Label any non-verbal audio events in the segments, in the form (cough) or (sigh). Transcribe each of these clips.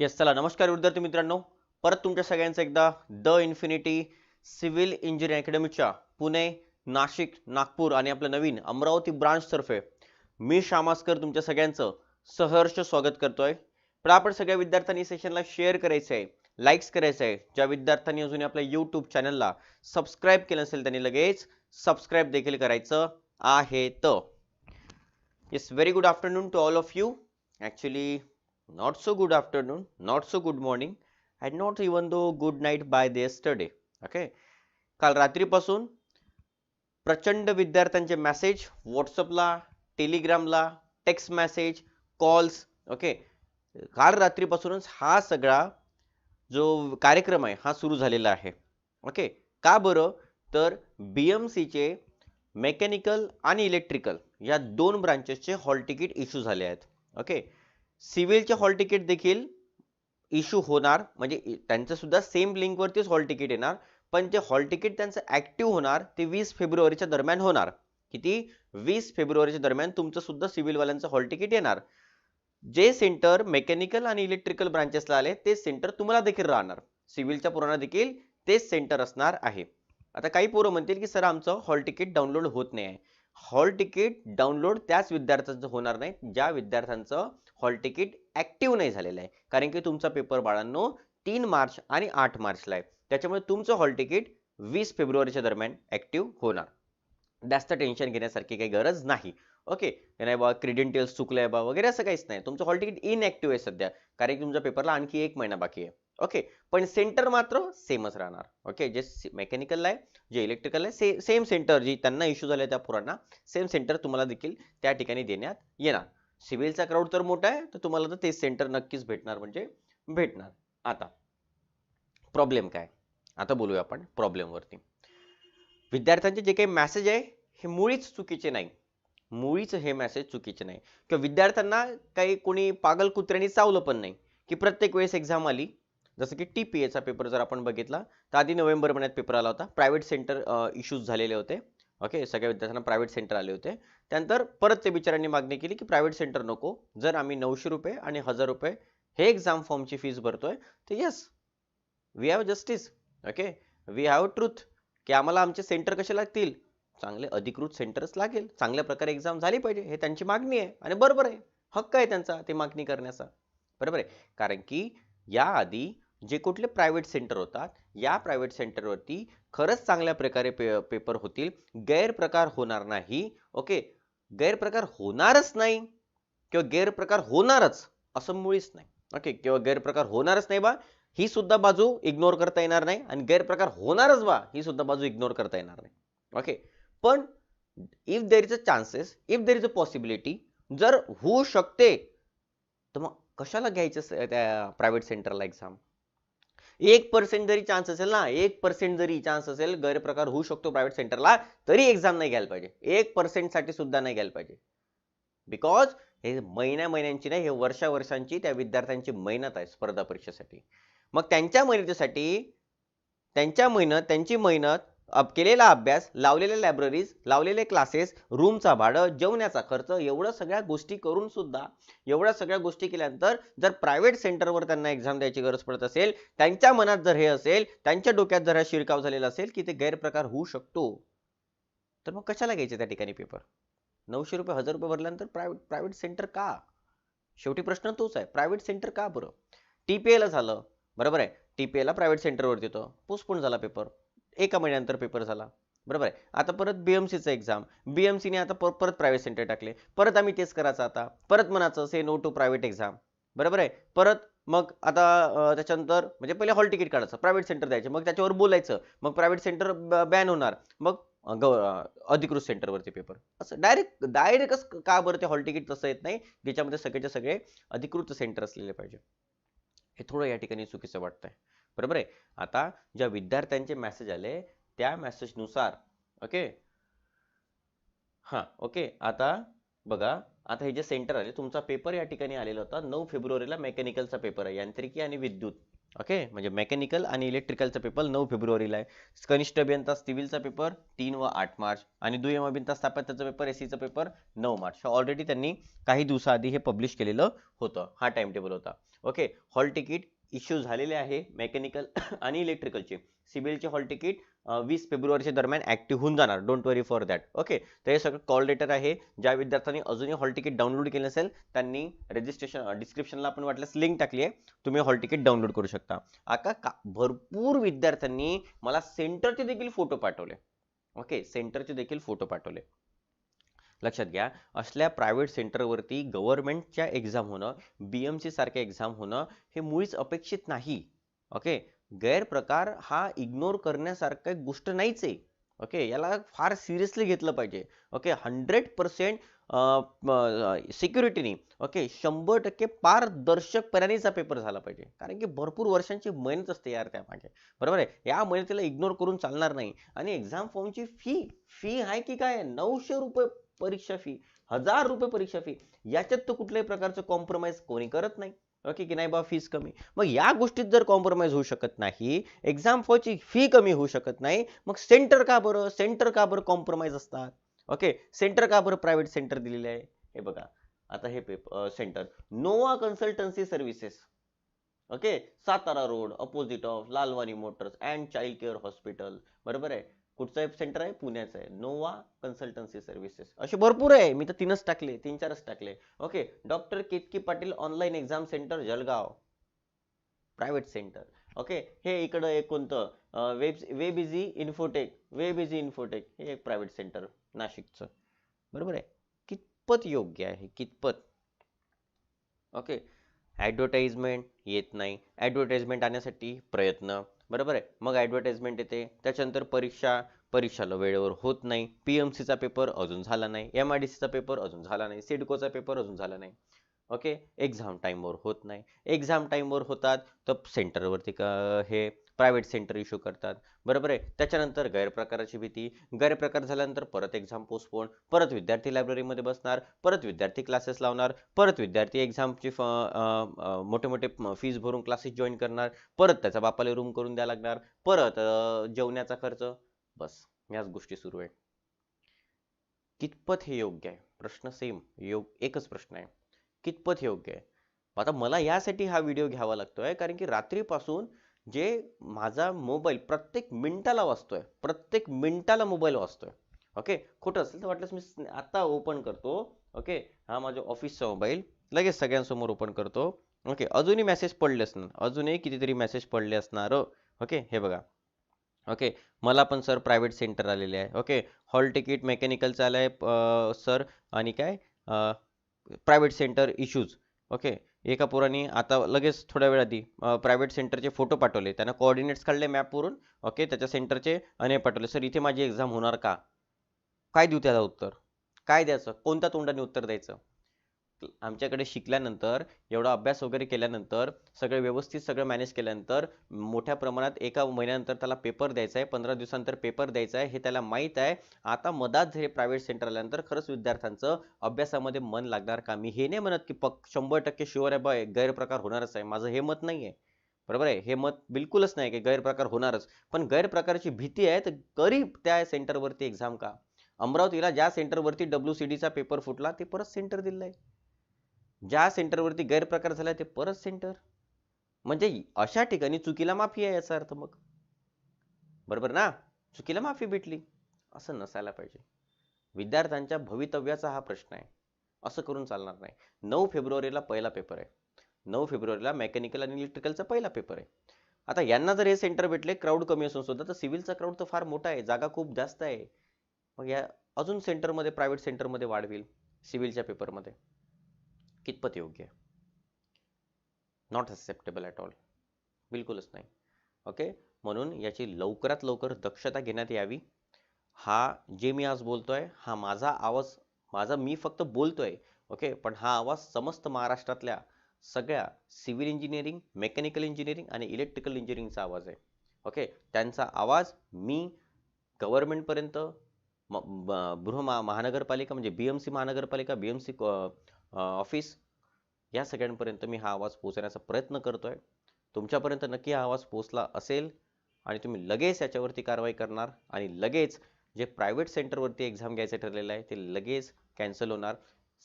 Yes चला. नमस्कार विद्यार्थी मित्रांनो. परत तुमच्या सगळ्यांचं एकदा द इन्फिनिटी सिव्हिल इंजिनिअरिंग अकॅडमीच्या पुणे नाशिक नागपूर आणि आपलं नवीन अमरावती ब्रांच तर्फे मी श्यामास्कर तुमच्या सगळ्यांचं सहर्ष स्वागत करतोय. पण आपण सगळ्या विद्यार्थ्यांनी सेशनला शेअर करायचं आहे लाईक्स करायचं आहे. ज्या विद्यार्थ्यांनी अजून आपल्या यूट्यूब चॅनलला सबस्क्राईब केलं असेल त्यांनी लगेच सबस्क्राईब देखील करायचं आहे. तर yes very good afternoon to all of you actually not so good afternoon, not so good morning, and not even though good night by yesterday. Okay. काल रात्रीपासून प्रचंड विद्यार्थ्यांचे मेसेज व्हॉट्सअपला टेलिग्रामला टेक्स्ट मेसेज कॉल्स ओके काल रात्रीपासूनच हा सगळा जो कार्यक्रम आहे हा सुरू झालेला आहे ओके का बरं तर बी एम सीचे मेकॅनिकल आणि इलेक्ट्रिकल या दोन ब्रांचेसचे हॉल तिकीट इश्यू झाले आहेत ओके सिव्हिलचे हॉल तिकीट देखील इश्यू होणार म्हणजे त्यांचंसुद्धा त्यांचं सुद्धा सेम लिंकवरतीच हॉल तिकीट येणार पण जे हॉल तिकीट त्यांचं ॲक्टिव्ह होणार ते वीस फेब्रुवारीच्या दरम्यान होणार. किती? वीस फेब्रुवारीच्या दरम्यान तुमचं सुद्धा सिव्हिलवाल्यांचं हॉल तिकीट येणार. जे सेंटर मेकॅनिकल आणि इलेक्ट्रिकल ब्रांचेसला आले ते सेंटर तुम्हाला देखील राहणार. सिव्हिलच्या पोरांना देखील तेच सेंटर असणार आहे. आता काही पोरं म्हणतील की सर आमचं हॉल तिकीट डाउनलोड होत नाही आहे. हॉल तिकीट डाउनलोड त्याच विद्यार्थ्यांचं होणार नाही. ज्या विद्यार्थ्यांचं हॉल तिकीट ऍक्टिव्ह नाही झालेलं आहे. कारण की तुमचा पेपर बाळांनो तीन मार्च आणि आठ मार्चला आहे. त्याच्यामुळे तुमचं हॉल तिकीट वीस फेब्रुवारीच्या दरम्यान ऍक्टिव्ह होणार. जास्त टेन्शन घेण्यासारखी काही गरज नाही. ओके? नाही बा क्रेडेंटियल्स आहे बा वगैरे असं काहीच नाही. तुमचं हॉल तिकीट इनॲक्टिव्ह आहे सध्या. कारण की तुमच्या पेपरला आणखी एक महिना बाकी आहे. ओके? पण सेंटर मात्र सेमच राहणार. ओके? जे मेकॅनिकलला आहे जे इलेक्ट्रिकल आहे से सेम सेंटर जी त्यांना इश्यू झाले त्या पोरांना सेम सेंटर तुम्हाला देखील त्या ठिकाणी देण्यात येणार. सिव्हिलचा क्राऊड तर मोठा आहे तर तुम्हाला तर तेच सेंटर नक्कीच भेटणार म्हणजे भेटणार. आता प्रॉब्लेम काय? आता बोलूया आपण प्रॉब्लेमवरती विद्यार्थ्यांचे जे काही मॅसेज आहे हे मुळीच चुकीचे नाही. मुळीच हे मॅसेज चुकीचे नाही. किंवा विद्यार्थ्यांना काही कोणी पागल कुत्र्यांनी चावलं पण नाही की प्रत्येक वेळेस एक्झाम आली जसं की टी पी एचा पेपर जर आपण बघितला तर आधी नोव्हेंबर महिन्यात पेपर आला होता. प्रायव्हेट सेंटर इश्यूज झालेले होते. ओके सगळ्या विद्यार्थ्यांना प्रायव्हेट सेंटर आले होते. त्यानंतर परत ते बिचाऱ्यांनी मागणी केली की प्रायव्हेट सेंटर नको. जर आम्ही नऊशे रुपये आणि हजार रुपये हे एक्झाम फॉर्मची फीज भरतोय तर yes we have justice okay we have truth की आम्हाला आमचे सेंटर कसे लागतील? चांगले अधिकृत सेंटरच लागेल. चांगल्या प्रकारे एक्झाम झाली पाहिजे हे त्यांची मागणी आहे आणि बरोबर आहे. हक्क आहे त्यांचा ते मागणी करण्याचा. बरोबर आहे. कारण की याआधी जे कुठले प्रायव्हेट सेंटर होतात या प्रायव्हेट सेंटरवरती खरंच चांगल्या प्रकारे पे पेपर होतील. गैरप्रकार होणार नाही. ओके गैरप्रकार होणारच नाही. किंवा गैरप्रकार होणारच असं मुळीच नाही. ओके किंवा गैरप्रकार होणारच नाही बा ही सुद्धा बाजू इग्नोर करता येणार नाही. आणि गैरप्रकार होणारच बा ही सुद्धा बाजू इग्नोर करता येणार नाही. ओके पण if there is a chances if there is a possibility जर होऊ शकते तर मग कशाला घ्यायचं त्या प्रायव्हेट सेंटरला एक्झाम एक पर्सेंट जरी चान्स असेल ना एक पर्सेंट जरी चान्स असेल गैरप्रकार होऊ शकतो प्रायव्हेट सेंटरला तरी एक्झाम नाही घ्यायला पाहिजे. एक पर्सेंटसाठी सुद्धा नाही घ्यायला पाहिजे. बिकॉज हे महिन्या महिन्यांची नाही हे वर्षा वर्षांची त्या विद्यार्थ्यांची मेहनत आहे स्पर्धा परीक्षेसाठी. मग त्यांच्या मेहनतीसाठी त्यांच्या मेहनत त्यांची मेहनत केलेला अभ्यास लावलेल्या लायब्ररीज लावलेले क्लासेस रूमचा भाडं जेवण्याचा खर्च एवढं सगळ्या गोष्टी करून सुद्धा एवढ्या सगळ्या गोष्टी केल्यानंतर जर प्रायव्हेट सेंटरवर त्यांना एक्झाम द्यायची गरज पडत असेल त्यांच्या मनात जर हे असेल त्यांच्या डोक्यात जर हा शिरकाव झालेला असेल की ते गैरप्रकार होऊ शकतो तर मग कशाला घ्यायचे त्या ठिकाणी पेपर नऊशे रुपये हजार रुपये भरल्यानंतर प्रायव्हेट प्रायव्हेट सेंटर का? शेवटी प्रश्न तोच आहे प्रायव्हेट सेंटर का बरं? टी पी एला झालं बरोबर आहे. टी पी एला प्रायव्हेट सेंटरवर देतो पोस्टपोन झाला पेपर एका महिन्यानंतर पेपर झाला. बरोबर आहे? आता परत बीएमसीचं एक्झाम बीएमसीने आता पर- परत प्रायव्हेट सेंटर टाकले. परत आम्ही तेच करायचं आता. परत म्हणायचं say no to private exam बरोबर आहे? परत मग आता त्याच्यानंतर म्हणजे पहिले हॉल तिकीट काढायचं. प्रायव्हेट सेंटर द्यायचं. मग त्याच्यावर बोलायचं. मग प्रायव्हेट सेंटर बॅन होणार. मग गव- अधिकृत सेंटरवरती पेपर असं डायरेक्ट डायरेक्टच का बरं ते हॉल तिकीट तसं येत नाही? ज्याच्यामध्ये सगळेचे सगळे अधिकृत सेंटर असलेले पाहिजे. हे थोडं या ठिकाणी चुकीचं वाटतंय. बरोबर आहे? आता ज्या विद्यार्थ्यांचे मेसेज आले त्या मेसेजनुसार ओके हा ओके आता बघा आता हे जे सेंटर आले तुमचा पेपर या ठिकाणी आलेला होता. नऊ फेब्रुवारीला मेकॅनिकलचा पेपर आहे यांत्रिकी आणि विद्युत ओके म्हणजे मेकॅनिकल आणि इलेक्ट्रिकलचा पेपर नऊ फेब्रुवारीला आहे. कनिष्ठ अभियंता सिव्हिलचा पेपर तीन व आठ मार्च आणि दुय्यम अभियंता स्थापत्याचा पेपर एसीचा पेपर नऊ मार्च. ऑलरेडी त्यांनी काही दिवसाआधी हे पब्लिश केलेलं होतं. हा टाइम टेबल होता. ओके हॉल तिकीट इश्यू झालेले आहे मेकॅनिकल (coughs) आणि इलेक्ट्रिकलचे सिबिलचे हॉल तिकीट वीस फेब्रुवारीच्या दरम्यान ॲक्टिव्ह होऊन जाणार. Don't worry for that okay तर हे सगळं कॉल लेटर आहे. ज्या विद्यार्थ्यांनी अजूनही हॉल तिकीट डाउनलोड केलं नसेल त्यांनी रजिस्ट्रेशन डिस्क्रिप्शनला आपण वाटल्यास लिंक टाकली आहे. तुम्ही हॉल तिकीट डाउनलोड करू शकता. आका का भरपूर विद्यार्थ्यांनी मला सेंटरचे देखील फोटो पाठवले. ओके सेंटरचे देखील फोटो पाठवले. लक्षात घ्या. असल्या प्रायव्हेट सेंटरवरती गव्हर्नमेंटच्या एक्झाम होणं बीएमसी सारख्या एक्झाम होणं हे मुळीच अपेक्षित नाही. ओके गैरप्रकार हा इग्नोर करण्यासारखं गोष्ट नाहीच आहे. ओके याला फार सिरियसली घेतलं पाहिजे. ओके हंड्रेड पर्सेंट सिक्युरिटीनी ओके शंभर टक्के पारदर्शकपणानेचा पेपर झाला पाहिजे. कारण की भरपूर वर्षांची मेहनत असते यार त्यामागे बरोबर आहे? या मेहनतीला इग्नोर करून चालणार नाही. आणि एक्झाम फॉर्मची फी फी आहे की काय? नऊशे रुपये परीक्षा फी हजार रुपये परीक्षा फी याच्यात तर कुठल्याही प्रकारचं कॉम्प्रोमाइज कोणी करत नाही. ओके की नाही बा फीस कमी. मग या गोष्टीत जर कॉम्प्रोमाइज होऊ शकत नाही एक्झाम फॉरची फी कमी होऊ शकत नाही मग सेंटर का बरं? सेंटर का बरं कॉम्प्रोमाइज असतात? ओके सेंटर का बरं प्रायव्हेट सेंटर दिलेले आहे? हे बघा. आता हे paper centre Nova consultancy services okay Satara road opposite of Lalwani motors and child care hospital बरोबर आहे? कुठचं सेंटर आहे? पुण्याचं आहे. Nova consultancy services. असे भरपूर आहे. मी तर तीनच टाकले. तीन चारच टाकले. Okay. Doctor Ketaki Patil online exam centre Jalgaon. Private centre. Okay. हे इकडं एक कोणतं? Web Web Easy Infotech. Web Easy Infotech. हे एक प्रायव्हेट सेंटर नाशिकचं. बरोबर आहे? कितपत योग्य आहे? कितपत? ओके. ॲडव्हर्टाइजमेंट येत नाही. ॲडव्हर्टाइजमेंट आणण्यासाठी प्रयत्न. बरोबर आहे. मग ॲडव्हर्टाइजमेंट येते. त्याच्यानंतर परीक्षा परीक्षाला वेळेवर होत नाही. पीएमसीचा पेपर अजून झाला नाही. एम आय डी सीचा पेपर अजून झाला नाही. सिडकोचा पेपर अजून झाला नाही. ओके एक्झाम टाईमवर होत नाही. एक्झाम टाईमवर होतात तर सेंटरवरती हे प्रायव्हेट सेंटर इश्यू करतात. बरोबर आहे? त्याच्यानंतर गैरप्रकाराची भीती. गैरप्रकार झाल्यानंतर परत एक्झाम पोस्टपोन परत विद्यार्थी लायब्ररीमध्ये बसणार. परत विद्यार्थी क्लासेस लावणार. परत विद्यार्थी एक्झामची मोठे मोठे फीज भरून क्लासेस जॉईन करणार. परत त्याचा बापाला रूम करून द्यायला लागणार. परत जेवण्याचा खर्च. बस याच गोष्टी सुरू आहे. कितपत हे योग्य आहे? प्रश्न सेम योग एकच प्रश्न आहे. कितपत योग्य आहे? आता मला यासाठी हा व्हिडिओ घ्यावा लागतोय कारण की रात्रीपासून जे माझा मोबाईल प्रत्येक मिनिटाला वाचतोय प्रत्येक मिनिटाला मोबाईल वाचतोय. ओके? खोटं असेल तर वाटलंच मी आता ओपन करतो. ओके? हा माझ्या ऑफिसचा मोबाईल लगेच सगळ्यांसमोर ओपन करतो. ओके? अजूनही मेसेज पडले असणार. अजूनही कितीतरी मेसेज पडले असणार हो. ओके? हे बघा. ओके? मला पण सर प्रायव्हेट सेंटर आलेले आहे. ओके? हॉल तिकीट मेकॅनिकलचं आलं आहे सर आणि काय? Private centre issues okay? एका पोराने आता लगेच थोड्या वेळ आधी प्रायव्हेट सेंटरचे फोटो पाठवले. त्यांना कोऑर्डिनेट्स काढले मॅपवरून ओके त्याच्या सेंटरचे आणि पाठवले. सर इथे माझी एक्झाम होणार का? काय देऊ त्याला उत्तर? काय द्यायचं? कोणत्या तोंडाने उत्तर द्यायचं? आमच्याकडे शिकल्यानंतर एवढा अभ्यास वगैरे केल्यानंतर सगळं व्यवस्थित सगळं मॅनेज केल्यानंतर मोठ्या प्रमाणात एका महिन्यानंतर त्याला पेपर द्यायचा आहे पंधरा दिवसानंतर पेपर द्यायचा आहे हे त्याला माहीत आहे. आता मधात हे प्रायव्हेट सेंटर आल्यानंतर खरंच विद्यार्थ्यांचं अभ्यासामध्ये मन लागणार का मी हे नाही म्हणत की पक शंभर टक्के शुअर आहे बाय गैरप्रकार होणारच आहे. माझं हे मत नाही आहे बरोबर आहे? हे मत बिलकुलच नाही की गैरप्रकार होणारच. पण गैरप्रकारची भीती आहे तर गरीब त्या सेंटरवरती एक्झाम का? अमरावतीला ज्या सेंटरवरती डब्ल्यू सी डीचा पेपर फुटला ते परत सेंटर दिलं आहे ज्या सेंटरवरती गैरप्रकार झाला ते परत सेंटर म्हणजे अशा ठिकाणी चुकीला माफी आहे याचा अर्थ मग. बरोबर ना? चुकीला माफी भेटली. असं नसायला पाहिजे. विद्यार्थ्यांच्या भवितव्याचा हा प्रश्न आहे. असं करून चालणार नाही. नऊ फेब्रुवारीला पहिला पेपर आहे. नऊ फेब्रुवारीला मेकॅनिकल आणि इलेक्ट्रिकलचा पहिला पेपर आहे. आता यांना जर हे सेंटर भेटले क्राऊड कमी असून सुद्धा तर सिव्हिलचा क्राऊड तर फार मोठा आहे. जागा खूप जास्त आहे. मग या अजून सेंटरमध्ये प्रायव्हेट सेंटरमध्ये वाढवील सिव्हिलच्या पेपरमध्ये कितपत योग्य आहे? नॉट एक्सेप्टेबल ॲट ऑल बिलकुलच नाही. ओके म्हणून याची लवकरात लवकर दक्षता घेण्यात यावी. हा जे मी आज बोलतो आहे हा माझा आवाज माझा मी फक्त बोलतो आहे ओके पण हा आवाज समस्त महाराष्ट्रातल्या सगळ्या सिव्हिल इंजिनिअरिंग मेकॅनिकल इंजिनिअरिंग आणि इलेक्ट्रिकल इंजिनिअरिंगचा आवाज आहे. ओके त्यांचा आवाज मी गव्हर्नमेंटपर्यंत म बृह महानगरपालिका म्हणजे बी एम सी महानगरपालिका बी एम सी ऑफिस या सगळ्यांपर्यंत मी हा आवाज पोहोचण्याचा प्रयत्न करतोय. तुमच्यापर्यंत नक्की हा आवाज पोहोचला असेल आणि तुम्ही लगेच याच्यावरती कारवाई करणार आणि लगेच जे प्रायव्हेट सेंटरवरती एक्झाम घ्यायचं ठरलेलं आहे ते लगेच कॅन्सल होणार.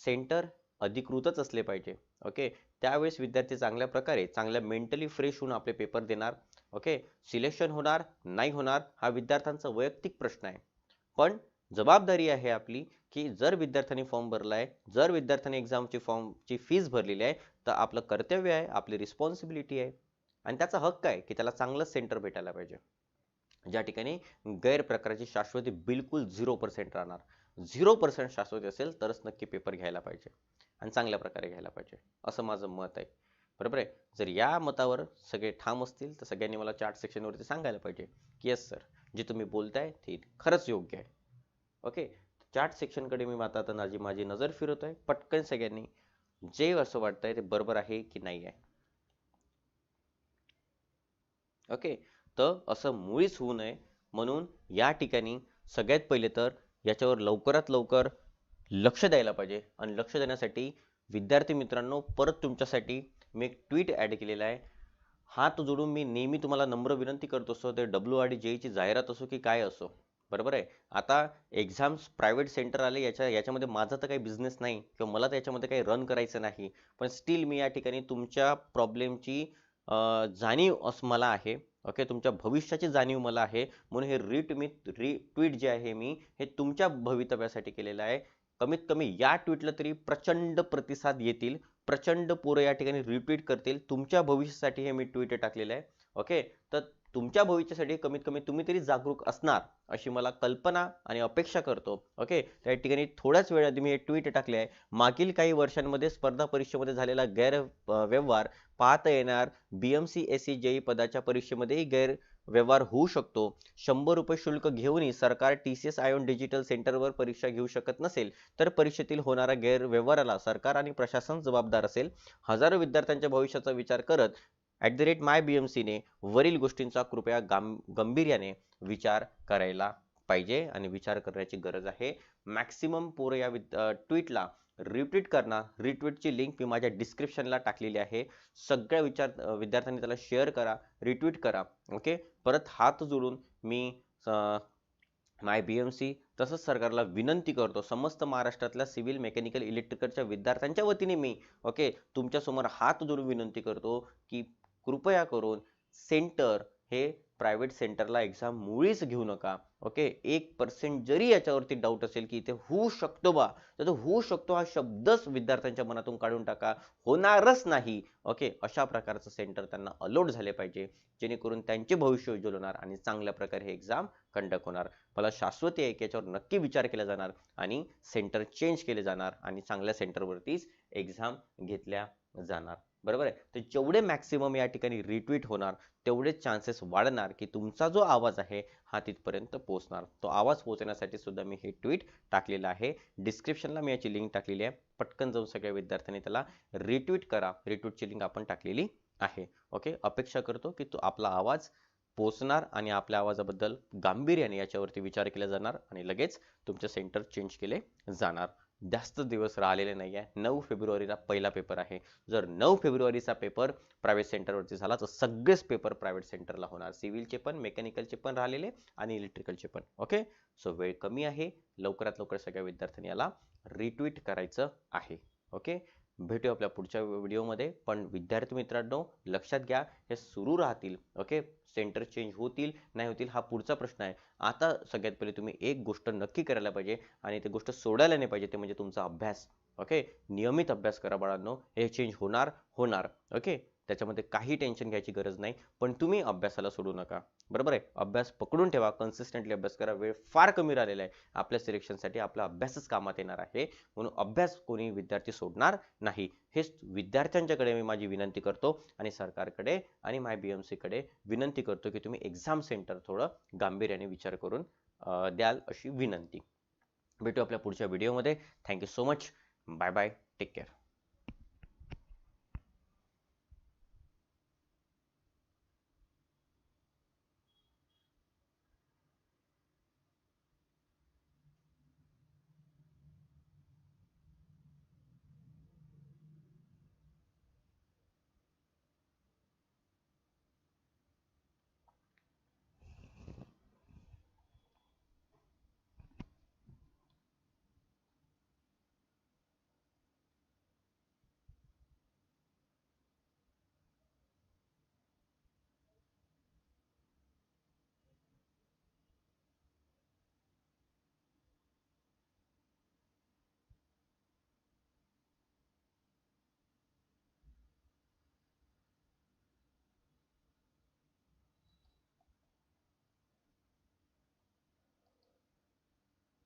सेंटर अधिकृतच असले पाहिजे ओके त्यावेळेस विद्यार्थी चांगल्या प्रकारे चांगल्या मेंटली फ्रेश होऊन आपले पेपर देणार ओके सिलेक्शन होणार नाही होणार हा विद्यार्थ्यांचा वैयक्तिक प्रश्न आहे. पण जबाबदारी आहे आपली की जर विद्यार्थ्यांनी फॉर्म भरलाय जर विद्यार्थ्यांनी एक्झामची फॉर्मची फीस भरलेली आहे तर आपलं कर्तव्य आहे आपली रिस्पॉन्सिबिलिटी आहे. आणि त्याचा हक्क आहे की त्याला चांगलं सेंटर भेटायला पाहिजे. ज्या ठिकाणी गैरप्रकारची शाश्वती बिलकुल झिरो पर्सेंट राहणार. झिरो पर्सेंट शाश्वती असेल तरच नक्की पेपर घ्यायला पाहिजे. आणि चांगल्या प्रकारे घ्यायला पाहिजे. असं माझं मत आहे. बरोबर आहे? जर या मतावर सगळे ठाम असतील तर सगळ्यांनी मला चार्ट सेक्शनवरती सांगायला पाहिजे. की येस सर जे तुम्ही बोलताय ते खरंच योग्य आहे. ओके चार्ट सेक्शनकडे मी आता आता माझी माझी नजर फिरवतोय. पटकन सगळ्यांनी जे असं वाटतंय ते बरोबर आहे की नाही आहे. ओके तर असं मुळीच होऊ नये म्हणून या ठिकाणी सगळ्यात पहिले तर याच्यावर लवकरात लवकर लक्ष द्यायला पाहिजे आणि लक्ष देण्यासाठी विद्यार्थी मित्रांनो परत तुमच्यासाठी मी एक ट्विट ऍड केलेला आहे. हात जोडून मी नेहमी तुम्हाला नम्र विनंती करत असतो ते डब्ल्यू आर डी जेईची जाहिरात असो की काय असो. बरोबर आहे. आता एक्झाम्स प्रायव्हेट सेंटर आले याच्या याच्यामध्ये माझा तर काही बिझनेस नाही किंवा मला त्याच्यामध्ये काही रन करायचं नाही. पण स्टील मी या ठिकाणी तुमच्या प्रॉब्लेमची जाणीव असं मला आहे. ओके तुमच्या भविष्याची जाणीव मला आहे. म्हणून हे रीट मी री ट्विट जे आहे मी हे तुमच्या भवितव्यासाठी केलेलं आहे. कमीत कमी या ट्विटला तरी प्रचंड प्रतिसाद येतील. प्रचंड पोरं या ठिकाणी रिट्वीट करतील. तुमच्या भविष्यासाठी हे मी ट्विट टाकलेलं आहे. ओके तर तुमच्या भविष्यासाठी कमीत कमी तुम्ही तरी जागरूक असणार अशी मला कल्पना आणि अपेक्षा करतो. ओके त्या ठिकाणी थोड्याच वेळात मी हे ट्विट टाकले आहे. मागील काही वर्षांमध्ये स्पर्धा परीक्षेमध्ये झालेला गैर व्यवहार पाहता येणार बीएमसी एस सी जेई पदाच्या परीक्षेमध्येही गैर व्यवहार होऊ शकतो. शंभर रुपये शुल्क घेऊनही सरकार T C S iON digital सेंटरवर परीक्षा घेऊ शकत नसेल तर परीक्षेतील होणाऱ्या गैरव्यवहाराला सरकार आणि प्रशासन जबाबदार असेल. हजारो विद्यार्थ्यांच्या भविष्याचा विचार करत ॲट द रेट माय बीएमसीने वरील गोष्टींचा कृपया गांभीर्याने विचार करायला पाहिजे आणि विचार करण्याची गरज आहे. मॅक्सिमम पोरं या ट्विटला रिट्वीट करणार. रिट्वीटची लिंक मी माझ्या डिस्क्रिप्शनला टाकलेली आहे. सगळ्या विचार विद्यार्थ्यांनी त्याला शेअर करा रिट्वीट करा. ओके परत हात जोडून मी माय बी एम सी तसंच सरकारला विनंती करतो. समस्त महाराष्ट्रातल्या सिव्हिल मेकॅनिकल इलेक्ट्रिकलच्या विद्यार्थ्यांच्या वतीने मी ओके तुमच्यासमोर हात जोडून विनंती करतो की कृपया करून सेंटर हे प्रायव्हेट सेंटरला एक्झाम मुळीच घेऊ नका ओके? एक पर्सेंट जरी याच्यावरती डाऊट असेल की इथे होऊ शकतो बा तर होऊ शकतो हा शब्दच विद्यार्थ्यांच्या मनातून काढून टाका. होणारच नाही ओके? अशा प्रकारचं सेंटर त्यांना अलोट झाले पाहिजे जेणेकरून त्यांचे भविष्य उज्ज्वल होणार आणि चांगल्या प्रकारे हे एक्झाम कंडक्ट होणार. मला शाश्वती आहे की याच्यावर नक्की विचार केला जाणार आणि सेंटर चेंज केले जाणार आणि चांगल्या सेंटरवरतीच एक्झाम घेतल्या जाणार. बरोबर आहे? तर जेवढे मॅक्सिमम या ठिकाणी रिट्वीट होणार तेवढे चान्सेस वाढणार की तुमचा जो आवाज आहे हा तिथपर्यंत पोहोचणार. तो आवाज पोहोचण्यासाठी सुद्धा मी हे ट्विट टाकलेलं आहे. डिस्क्रिप्शनला मी याची लिंक टाकलेली आहे. पटकन जाऊन सगळ्या विद्यार्थ्यांनी त्याला रिट्वीट करा. रिट्वीटची लिंक आपण टाकलेली आहे. ओके अपेक्षा करतो की तो आपला आवाज पोचणार आणि आपल्या आवाजाबद्दल गांभीर्याने याच्यावरती विचार केला जाणार आणि लगेच तुमचे सेंटर चेंज केले जाणार. जास्त दिवस राहिलेले नाही आहे नऊ फेब्रुवारीला पहिला पेपर आहे. जर नऊ फेब्रुवारीचा पेपर प्रायव्हेट सेंटरवरती झाला तर सगळेच पेपर प्रायव्हेट सेंटरला होणार. सिव्हिलचे पण मेकॅनिकलचे पण राहिलेले आणि इलेक्ट्रिकलचे पण. ओके सो वेळ कमी आहे. लवकरात लवकर सगळ्या विद्यार्थ्यांनी याला रिट्वीट करायचं आहे. ओके भेटू आपल्या पुढच्या व्हिडिओमध्ये. पण विद्यार्थी मित्रांनो लक्षात घ्या हे सुरू राहतील ओके? सेंटर चेंज होतील नाही होतील हा पुढचा प्रश्न आहे. आता सगळ्यात पहिले तुम्ही एक गोष्ट नक्की करायला पाहिजे आणि ती गोष्ट सोडायला नाही पाहिजे ते म्हणजे तुमचा अभ्यास ओके? नियमित अभ्यास करा बाळांनो हे चेंज होणार होणार ओके? त्याच्यामध्ये काही टेन्शन घ्यायची गरज नाही. पण तुम्ही अभ्यासाला सोडू नका. बरोबर आहे? अभ्यास पकडून ठेवा. कन्सिस्टंटली अभ्यास करा. वेळ फार कमी राहिलेला आहे. आपल्या सिलेक्शनसाठी आपला अभ्यासच कामात येणार आहे. म्हणून अभ्यास कोणी विद्यार्थी सोडणार नाही. हेच विद्यार्थ्यांच्याकडे मी माझी विनंती करतो आणि सरकारकडे आणि माय बी एमकडे विनंती करतो की तुम्ही एक्झाम सेंटर थोडं गांभीर्याने विचार करून द्याल अशी विनंती. भेटू आपल्या पुढच्या व्हिडिओमध्ये thank you so much bye bye take care